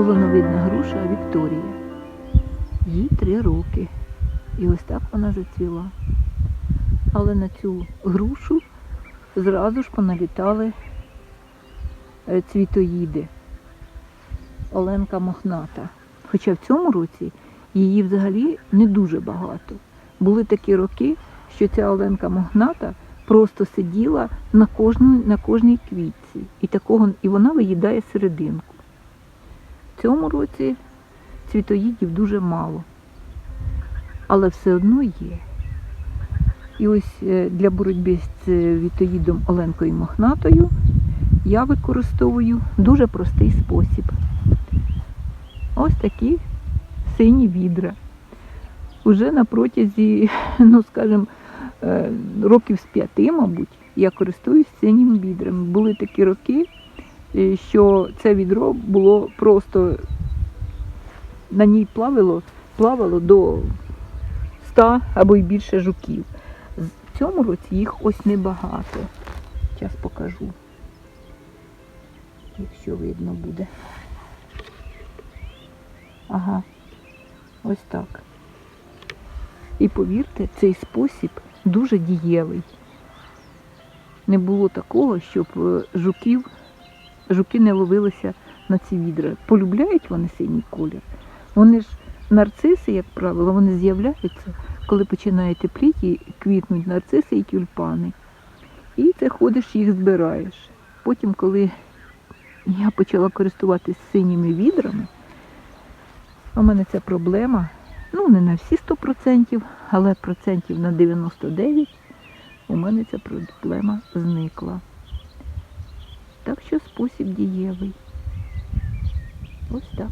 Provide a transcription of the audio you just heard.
Колоновидна груша Вікторія. Їй три роки. І ось так вона зацвіла. Але на цю грушу зразу ж поналітали е, цвітоїди. Оленка мохната. Хоча в цьому році її взагалі не дуже багато. Були такі роки, що ця Оленка мохната просто сиділа на, кожну, на кожній квітці. І, такого, і вона виїдає серединку. В цьому році цвітоїдів дуже мало. Але все одно є. І ось е, для боротьби з цвітоїдом Оленкою мохнатою я використовую дуже простий спосіб. Ось такі сині відра. Уже на протязі, ну скажімо, е, років з п'яти, мабуть, я користуюсь синім відрами. Були такі роки, е, що це відро було просто на ній плавало, плавало до 100 або й більше жуків. В цьому році їх ось небагато. Зараз покажу, якщо видно буде. Ага, ось так. І повірте, цей спосіб дуже дієвий. Не було такого, щоб е, жуків, жуки не ловилися на ці відра. Полюбляють вони синій колір. Вони ж нарциси, як правило, вони з'являються, коли починає тепліти, квітнуть нарциси і тюльпани. І це ходиш їх збираєш. Потім, коли я почала користуватись синіми відрами, у мене ця проблема, ну не на всі 100%, але процентів на 99 у мене ця проблема зникла. Так що спосіб дієвий. Ось так.